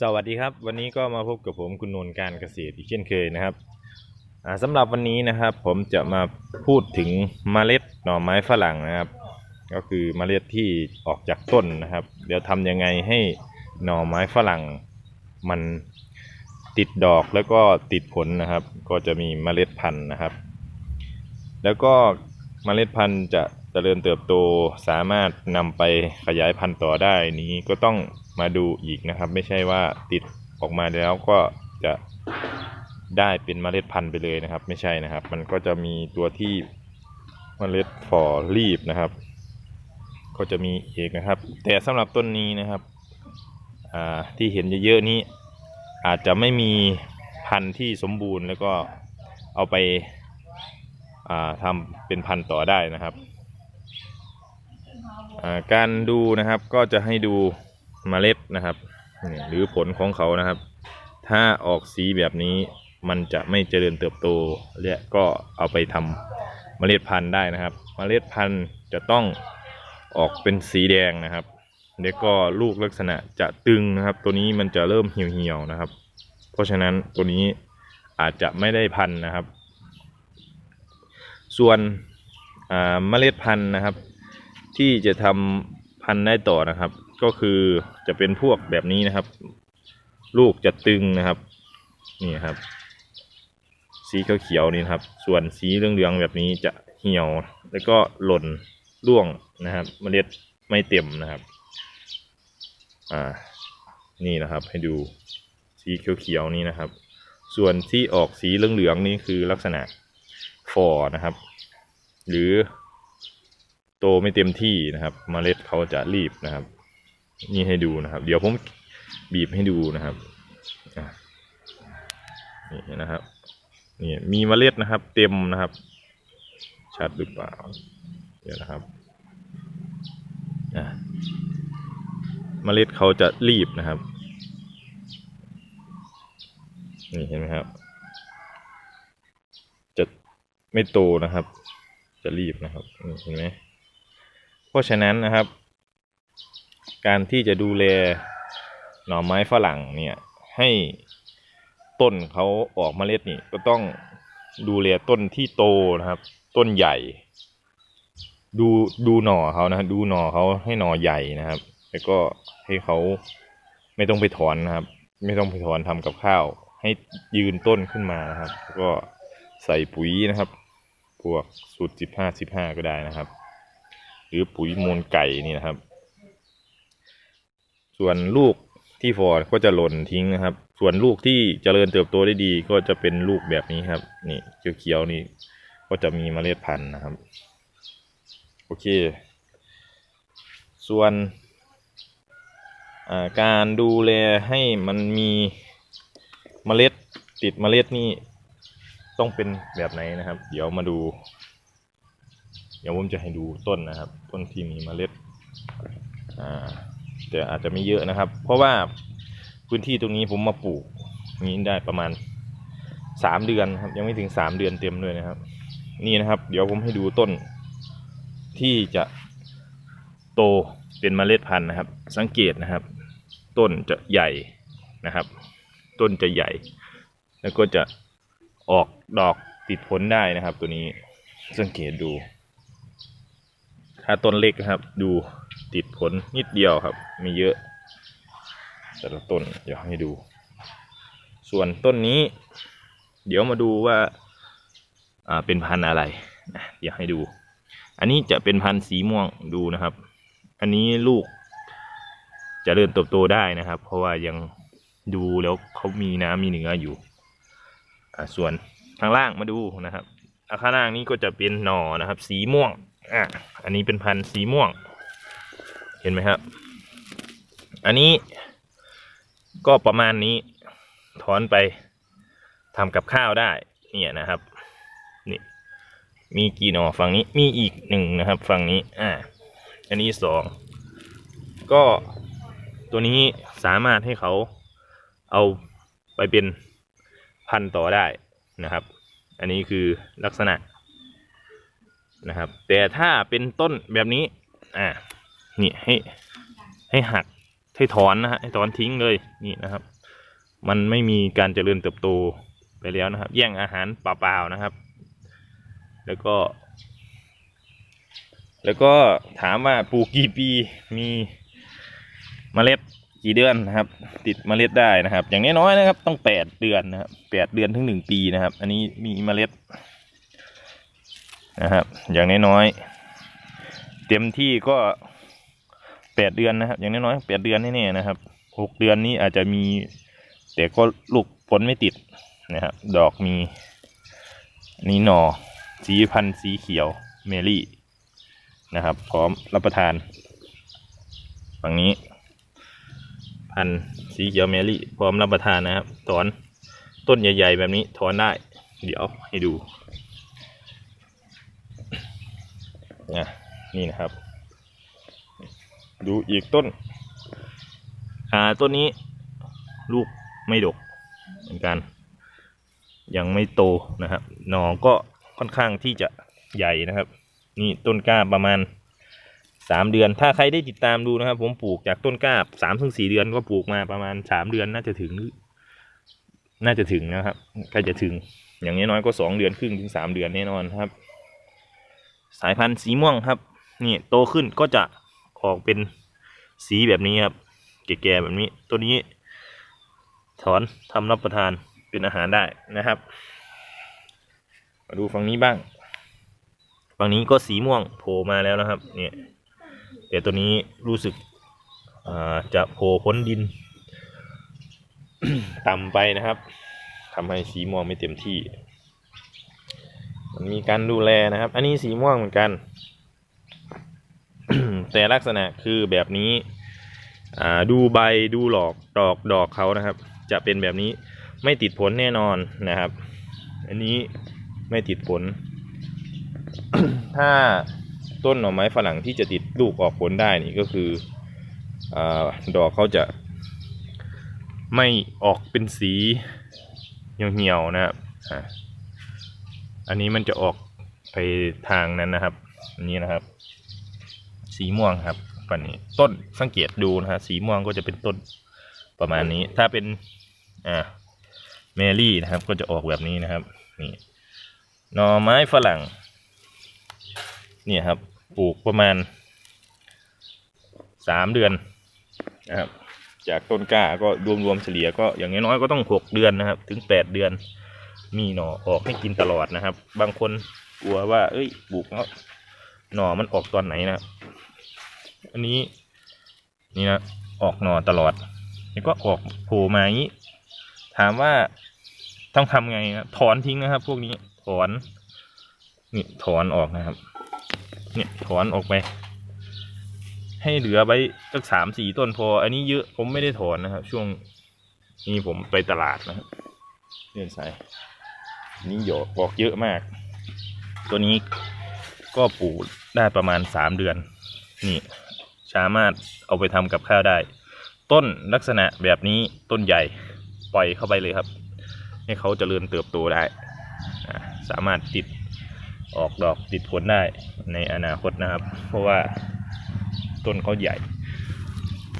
สวัสดีครับ วันนี้ก็มาพบกับผมคุณนนท์การเกษตรอีกเช่นเคยนะครับอ่าสำหรับวันนี้นะครับ ผมจะมาพูดถึงเมล็ดหน่อไม้ฝรั่งนะครับ ก็คือเมล็ดที่ออกจากต้นนะครับ เดี๋ยวทำยังไงให้หน่อไม้ฝรั่งมันติดดอกแล้วก็ติดผลนะครับ ก็จะมีเมล็ดพันธุ์นะครับ แล้วก็เมล็ดพันธุ์จะเจริญเติบโตสามารถนำไปขยายพันธุ์ต่อได้นี้ก็ต้อง มาดูอีกนะครับ ไม่ใช่ว่าติดออกมาแล้วก็จะได้เป็นเมล็ดพันธุ์ไปเลยนะครับ ไม่ใช่นะครับ มันก็จะมีตัวที่เมล็ดฝ่อรีบนะครับ ก็จะมีเอกนะครับ แต่สำหรับต้นนี้นะครับที่เห็นเยอะๆนี้อาจจะไม่มีพันธุ์ที่สมบูรณ์แล้วก็เอาไปาทำเป็นพันธุ์ต่อได้นะครับาการดูนะครับก็จะให้ดู เมล็ดนะครับหรือผลของเขานะครับ ถ้าออกสีแบบนี้มันจะไม่เจริญเติบโตและก็เอาไปทำเมล็ดพันธุ์ได้นะครับ เมล็ดพันธุ์จะต้องออกเป็นสีแดงนะครับแล้วก็ลูกลักษณะจะตึงนะครับ ตัวนี้มันจะเริ่มเหี่ยวๆนะครับ เพราะฉะนั้นตัวนี้อาจจะไม่ได้พันธุ์นะครับ ส่วนเมล็ดพันธุ์นะครับ ที่จะทำพันธุ์ได้ต่อนะครับ ก็คือจะเป็นพวกแบบนี้นะครับ ลูกจะตึงนะครับ นี่ครับ สีเขียวๆนี่นครับ ส่วนสีเหลืองๆแบบนี้จะเหี่ยว แล้วก็หล่นร่วงนะครับ เมล็ดไม่เต็มนะครับ อ่า นี่นะครับ ให้ดูสีเขียวๆนี่นะครับ ส่วนที่ออกสีเหลืองๆนี่คือลักษณะฟอนะครับ หรือโตไม่เต็มที่นะครับมเมล็ดเขาจะรีบนะครับ นี่ให้ดูนะครับ เดี๋ยวผมบีบให้ดูนะครับนี่นะครับนี่มีเมล็ดนะครับ เต็มนะครับ ชัดหรือเปล่า เดี๋ยวนะครับอะเมล็ดเขาจะรีบนะครับ นี่เห็นไหมครับ จะไม่โตนะครับ จะรีบนะครับเห็นไหมเพราะฉะนั้นนะครับ การที่จะดูแลหน่อไม้ฝรั่งเนี่ยให้ต้นเขาออกเมล็ดนี่ก็ต้องดูแลต้นที่โตนะครับ ต้นใหญ่ ดูดูหน่อเขานะดูหน่อเขาให้หน่อใหญ่นะครับ แล้วก็ให้เขาไม่ต้องไปถอนนะครับ ไม่ต้องไปถอนทำกับข้าว ให้ยืนต้นขึ้นมานะครับแล้วก็ใส่ปุ๋ยนะครับ พวกสูตรสิบห้าสิบห้าก็ได้นะครับ หรือปุ๋ยมูลไก่นี่นะครับ ส่วนลูกที่ฟอร์ดก็จะหล่นทิ้งนะครับ ส่วนลูกที่เจริญเติบโตได้ดีก็จะเป็นลูกแบบนี้ครับ นี่เขียวๆนี่ก็จะมีเมล็ดพันธุ์นะครับ โอเค ส่วนาการดูแลให้มันมีเมล็ดติดเมล็ดนี่ต้องเป็นแบบไหนนะครับ เดี๋ยวมาดู เดี๋ยวผมจะให้ดูต้นนะครับ ต้นที่มีเมล็ดอ่า แต่อาจจะไม่เยอะนะครับ เพราะว่าพื้นที่ตรงนี้ผมมาปลูกนี้ได้ประมาณสามเดือนครับ ยังไม่ถึงสามเดือนเต็มด้วยนะครับ นี่นะครับ เดี๋ยวผมให้ดูต้น ที่จะโตเป็นเมล็ดพันธุ์นะครับ สังเกตนะครับ ต้นจะใหญ่นะครับ ต้นจะใหญ่ แล้วก็จะออกดอกติดผลได้นะครับ ตัวนี้สังเกตดูถ้าต้นเล็กนะครับ ดู ติดผลนิดเดียวครับ ไม่เยอะ แต่ละต้นเดี๋ยวให้ดู ส่วนต้นนี้ เดี๋ยวมาดูว่าอ่าเป็นพันธุ์อะไรนะเดี๋ยวให้ดู อันนี้จะเป็นพันธุ์สีม่วงดูนะครับ อันนี้ลูกจะเริ่มเติบโตได้นะครับ เพราะว่ายังดูแล้วเขามีน้ำมีเนื้ออยู่ส่วนข้างล่างมาดูนะครับอาข้างล่างนี้ก็จะเป็นหน่อนะครับ สีม่วงอะอันนี้เป็นพันธุ์สีม่วง เห็นไหมครับ อันนี้ก็ประมาณนี้ถอนไปทำกับข้าวได้ เนี่ยนะครับ นี่ มีกี่หน่อฝั่งนี้ มีอีกหนึ่งนะครับ ฝั่งนี้ อ่า อันนี้สอง ก็ตัวนี้สามารถให้เขาเอาไปเป็นพันต่อได้นะครับ อันนี้คือลักษณะนะครับ แต่ถ้าเป็นต้นแบบนี้ อ่า นี่ให้ให้หักให้ถอนนะฮะให้ถอนทิ้งเลยนี่นะครับ มันไม่มีการเจริญเติบโตไปแล้วนะครับ แย่งอาหารเปล่าๆนะครับ แล้วก็ แล้วก็ถามว่าปลูกกี่ปีมีเมล็ดกี่เดือนนะครับ ติดเมล็ดได้นะครับ อย่างน้อยๆนะครับ ต้องแปดเดือนนะครับแปดเดือนถึงหนึ่งปีนะครับ อันนี้มีเมล็ดนะครับ อย่างน้อยๆเต็มที่ก็ แปดเดือนนะครับ อย่างน้อยๆแปดเดือนแน่ๆนะครับหกเดือนนี้อาจจะมี แต่ก็ลูกผลไม่ติดนะครับ ดอกมีนนี้หนอสีพันธุ์สีเขียวเมลี่นะครับ พร้อมรับประทานฝั่งนี้ พันธุ์สีเขียวเมลี่ พร้อมรับประทานนะครับ ถอนต้นใหญ่ ๆ แบบนี้ถอนได้ เดี๋ยวให้ดูนะนี่นะครับ ดูอีกต้น อ่าต้นนี้ ลูกไม่ดกเหมือนกัน ยังไม่โตนะครับหนอก็ค่อนข้างที่จะใหญ่นะครับ นี่ต้นกล้าประมาณสามเดือน ถ้าใครได้ติดตามดูนะครับ ผมปลูกจากต้นกล้าสามถึงสี่เดือนก็ปลูกมาประมาณสามเดือนน่าจะถึง น่าจะถึงนะครับใกล้จะถึง อย่างน้อยๆก็สองเดือนครึ่งถึงสามเดือนแน่นอนครับ สายพันธุ์สีม่วงครับ นี่โตขึ้นก็จะ ออกเป็นสีแบบนี้ครับ แก่ๆแบบนี้ ตัวนี้ ถอนทำรับประทานเป็นอาหารได้นะครับ มาดูฝั่งนี้บ้าง ฝั่งนี้ก็สีม่วงโผล่มาแล้วนะครับ เนี่ยแต่ตัวนี้รู้สึกจะโผล่พ้นดิน ต่ำไปนะครับทำให้สีม่วงไม่เต็มที่ มันมีการดูแลนะครับ อันนี้สีม่วงเหมือนกัน แต่ลักษณะคือแบบนี้ดูใบดูหลอกดอกดอกเขานะครับ จะเป็นแบบนี้ไม่ติดผลแน่นอนนะครับ อันนี้ไม่ติดผล ถ้าต้นหน่อไม้ฝรั่งที่จะติดลูกออกผลได้นี่ก็คืออดอกเขาจะไม่ออกเป็นสีเหี่ยวๆนะครับอันนี้มันจะออกไปทางนั้นนะครับ อันนี้นะครับ สีม่วงครับฝั่งนี้ต้นสังเกตดูนะฮะสีม่วงก็จะเป็นต้นประมาณนี้ ถ้าเป็นอ่าเมลี่นะครับ ก็จะออกแบบนี้นะครับนี่หน่อไม้ฝรั่งเนี่ยครับปลูกประมาณสามเดือนนะครับจากต้นกล้าก็รวมๆเฉลี่ยก็อย่างน้อยๆก็ต้องหกเดือนนะครับ ถึงแปดเดือน มีหน่อออกให้กินตลอดนะครับ บางคนกลัวว่า เอ้ยปลูกแล้วหน่อมันออกตอนไหนนะครับ อันนี้ นี่นะออกหน่อตลอด แล้วก็ออกโผล่มาอย่างนี้ ถามว่าต้องทำไงนะถอนทิ้งนะครับ พวกนี้ถอน นี่ถอนออกนะครับ เนี่ยถอนออกไป ให้เหลือไว้สักสามสี่ต้นพอ อันนี้เยอะผมไม่ได้ถอนนะครับ ช่วงนี้ผมไปตลาดนะครับเลื่อนสายนนี่หยอกบอกเยอะมาก ตัวนี้ก็ปลูกได้ประมาณสามเดือน นี่ สามารถเอาไปทำกับข้าวได้ ต้นลักษณะแบบนี้ต้นใหญ่ปล่อยเข้าไปเลยครับ ให้เขาจเจริญเติบโตได้สามารถติดออกดอกติดผลได้ในอนาคตนะครับ เพราะว่าต้นเขาใหญ่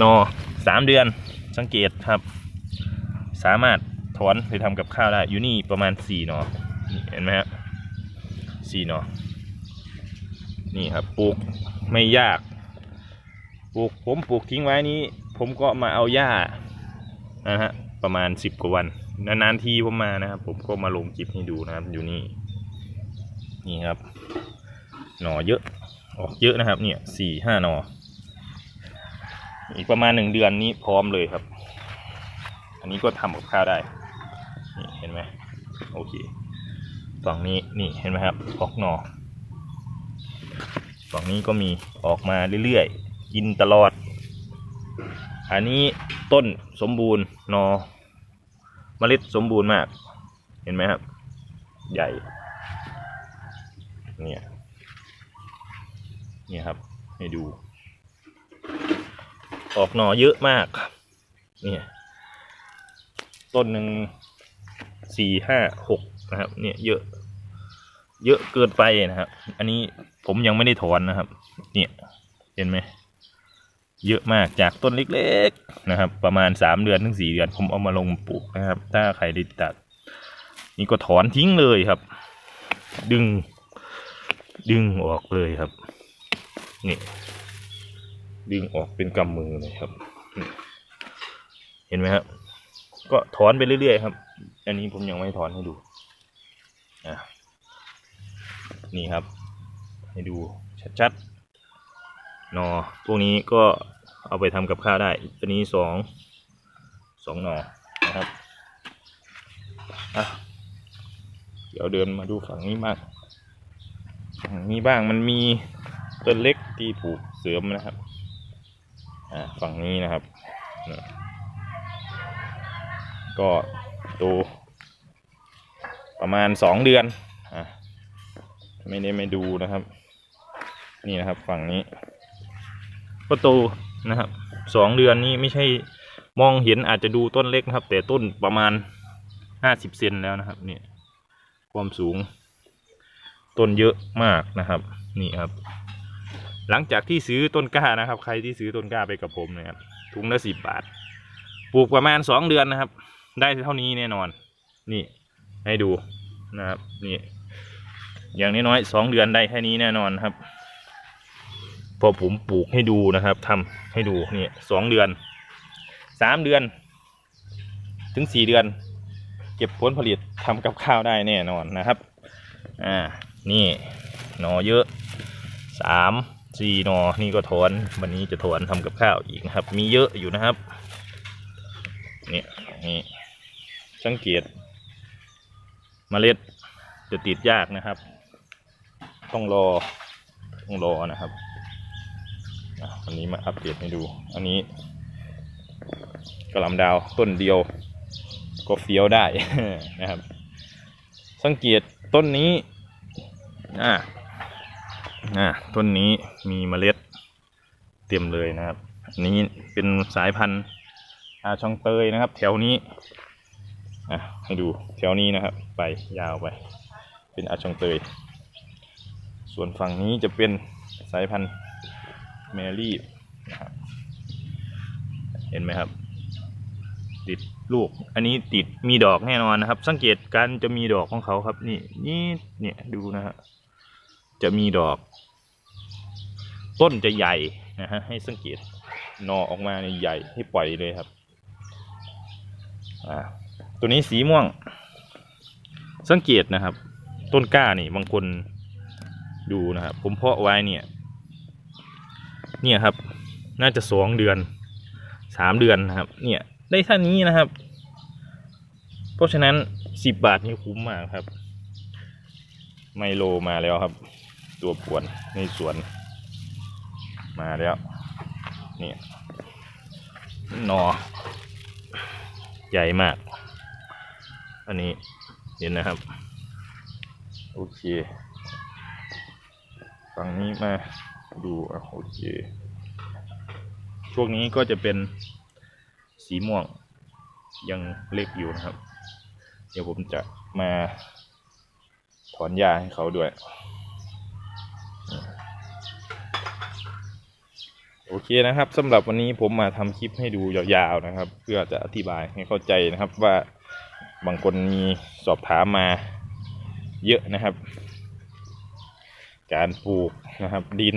นอสามเดือนสังเกตครับ สามารถถอนไปทำกับข้าวได้ อยู่นี่ประมาณสี่หนอเห็นไหมครับสี่หนอนี่ครับปลูกไม่ยาก ปลูกผมปลูกทิ้งไว้นี้ ผมก็มาเอาหญ้านะฮะประมาณสิบกว่าวันนานๆทีผมมานะครับ ผมก็มาลงคลิปให้ดูนะครับ อยู่นี่นี่ครับ หน่อเยอะออกเยอะนะครับ เนี่ยสี่ห้าหน่ออีกประมาณหนึ่งเดือนนี้พร้อมเลยครับ อันนี้ก็ทำกับข้าวได้ นี่เห็นไหมโอเค ฝั่งนี้นี่เห็นไหมครับ ออกหนอ ฝั่งนี้ก็มีออกมาเรื่อยๆ กินตลอด อันนี้ต้นสมบูรณ์นอเมล็ดสมบูรณ์มาก เห็นไหมครับ ใหญ่ เนี่ยเนี่ยครับ ให้ดู ออกหน่อเยอะมากครับเนี่ยต้นหนึ่งสี่ห้าหกนะครับ เนี่ยเยอะ เยอะเกินไปนะครับ อันนี้ผมยังไม่ได้ถอนนะครับ เนี่ย เห็นไหม เยอะมากจากต้นเล็กๆนะครับ ประมาณสามเดือนถึงสี่เดือนผมเอามาลงปลูกนะครับ ถ้าใครได้ตัด นี่ก็ถอนทิ้งเลยครับ ดึง ดึงออกเลยครับ นี่ ดึงออกเป็นกำมือเลยครับ เห็นไหมครับ ก็ถอนไปเรื่อยๆครับ อันนี้ผมยังไม่ถอนให้ดูนี่ครับ ให้ดูชัดๆ หนอพวกนี้ก็เอาไปทำกับข้าวได้ตัวนี้สองสองหนอนะครับเดี๋ยวเดินมาดูฝั่งนี้บ้างฝั่งนี้บ้างมันมีต้นเล็กที่ปลูกเสริมนะครับอ่าฝั่งนี้นะครับ ก็โตประมาณสองเดือนอไม่ได้ไม่ดูนะครับ นี่นะครับฝั่งนี้ ก็โตนะครับสองเดือนนี้ไม่ใช่มองเห็นอาจจะดูต้นเล็กนะครับ แต่ต้นประมาณห้าสิบเซนแล้วนะครับเนี่ยความสูง ต้นเยอะมากนะครับ นี่ครับ หลังจากที่ซื้อต้นกล้านะครับ ใครที่ซื้อต้นกล้าไปกับผมนะครับถุงละสิบบาท ปลูกประมาณสองเดือนนะครับ ได้เท่านี้แน่นอน นี่ให้ดูนะครับ นี่ อย่างน้อยๆสองเดือนได้แค่นี้แน่นอนครับ พอผมปลูกให้ดูนะครับทำให้ดูนี่สองเดือนสามเดือน ถึงสี่เดือน เก็บผลผลิตทำกับข้าวได้แน่นอนนะครับอ่านี่หนอเยอะสามสี่หนอนี่ก็ถอนวันนี้จะถอนทำกับข้าวอีกนะครับ มีเยอะอยู่นะครับนี่นี่สังเกตเมล็ดจะติดยากนะครับ ต้องรอต้องรอนะครับ วันนี้มาอัปเดตให้ดู อันนี้กระลำดาวต้นเดียวก็เฟี้ยวได้นะครับ สังเกตต้นนี้อ่าอ่าต้นนี้มีเมล็ดเต็มเลยนะครับอันนี้เป็นสายพันธุ์อาชองเตยนะครับ แถวนี้อะให้ดูแถวนี้นะครับ ไปยาวไป เป็นอาชองเตย ส่วนฝั่งนี้จะเป็นสายพันธุ์ แมรี่นะครับเห็นไหมครับ ติดลูก อันนี้ติดมีดอกแน่นอนนะครับ สังเกตการจะมีดอกของเขาครับ นี่นี่เนี่ยดูนะฮะจะมีดอก ต้นจะใหญ่นะฮะให้สังเกตหนอออกมาในใหญ่ให้ปล่อยเลยครับอ่าตัวนี้สีม่วง สังเกตนะครับ ต้นกล้านี่บางคนดูนะครับผมเพาะไว้เนี่ย เนี่ยครับ น่าจะสองเดือนสามเดือนนะครับ เนี่ยได้เท่านี้นะครับ เพราะฉะนั้นสิบบาทนี่คุ้มมากครับ ไมโลมาแล้วครับ ตัวป่วนในสวน มาแล้วเนี่ยหนอ ใหญ่มาก อันนี้เห็นนะครับ โอเค ฝั่งนี้มา ดูอะโอเคช่วงนี้ก็จะเป็นสีม่วงยังเล็กอยู่นะครับ เดี๋ยวผมจะมาถอนหญ้าให้เขาด้วย โอเคนะครับสำหรับวันนี้ผมมาทำคลิปให้ดูยาวๆนะครับ เพื่อจะอธิบายให้เข้าใจนะครับว่าบางคนมีสอบถามมาเยอะนะครับ การปลูกนะครับ ดิน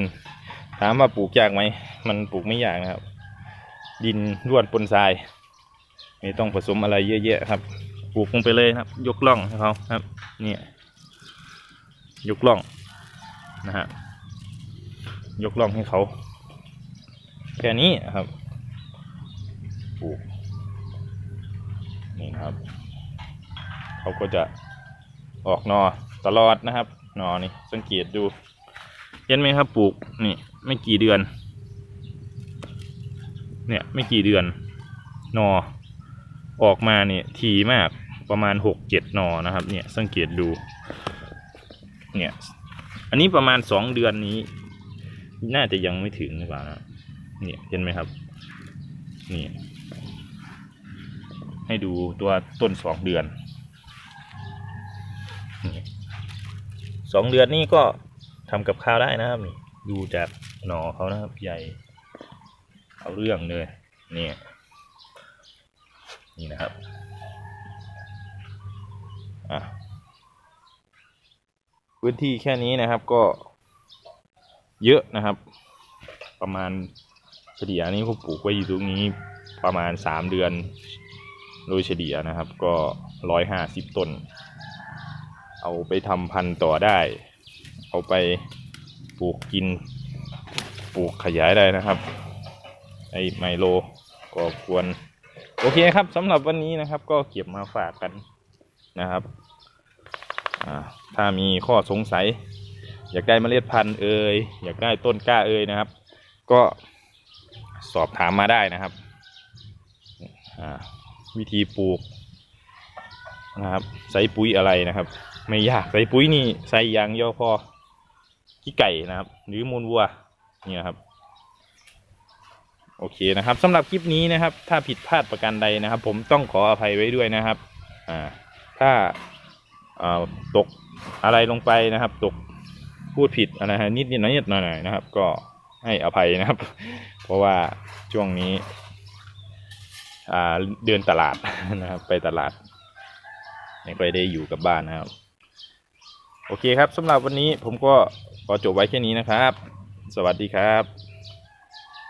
ถามว่าปลูกยากไหมมันปลูกไม่ยากนะครับ ดินร่วนปนทรายไม่ต้องผสมอะไรเยอะแยะครับ ปลูกลงไปเลยครับ ยกล่องให้เขาครับเนี่ยยกล่องนะฮะยกล่องให้เขาแค่นี้ครับปลูกนี่นะครับ เขาก็จะออกนอตลอดนะครับ หนอนี่สังเกตดูเห็นไหมครับปลูกนี่ไม่กี่เดือน เนี่ยไม่กี่เดือนหนอออกมาเนี่ยทีมากประมาณหกเจ็ดหนอนะครับ เนี่ยสังเกตดู เนี่ย อันนี้ประมาณสองเดือนนี้ น่าจะยังไม่ถึงหรือเปล่านะเนี่ยเห็นไหมครับ นี่ ให้ดูตัวต้นสองเดือนนี่ สองเดือนนี่ก็ทำกับข้าวได้นะครับนี่ดูจากหน่อเขานะครับใหญ่เอาเรื่องเลยนี่นี่นะครับอะพื้นที่แค่นี้นะครับก็เยอะนะครับ ประมาณเฉลี่ยนี้ผมปลูกไว้อยู่ตรงนี้ประมาณสามเดือน โดยเฉลี่ยนะครับ ก็ร้อยห้าสิบต้น เอาไปทำพันธุ์ต่อได้ เอาไปปลูกกิน ปลูกขยายได้นะครับ ไอไมโลก็ควร โอเคครับสำหรับวันนี้นะครับ ก็เก็บมาฝากกันนะครับถ้ามีข้อสงสัย อยากได้เมล็ดพันธุ์เอ่ยอยากได้ต้นกล้าเอ่ยนะครับ ก็สอบถามมาได้นะครับวิธีปลูกนะครับใส่ปุ๋ยอะไรนะครับ ไม่ยากใส่ปุ๋ยนี่ใส่ยางเดียวพอขี้ไก่นะครับ หรือมูลวัวนี่นะครับ โอเคนะครับสำหรับคลิปนี้นะครับ ถ้าผิดพลาดประการใดนะครับ ผมต้องขออภัยไว้ด้วยนะครับอ่าถ้าตกอะไรลงไปนะครับ ตกพูดผิดอะไรฮะนิดนิดหน่อยนิดหน่อยนะครับ ก็ให้อภัยนะครับ เพราะว่าช่วงนี้เดินตลาดนะครับ ไปตลาดไม่ค่อยได้อยู่กับบ้านนะครับ โอเคครับสำหรับวันนี้ผมก็ขอจบไว้แค่นี้นะครับ สวัสดีครับ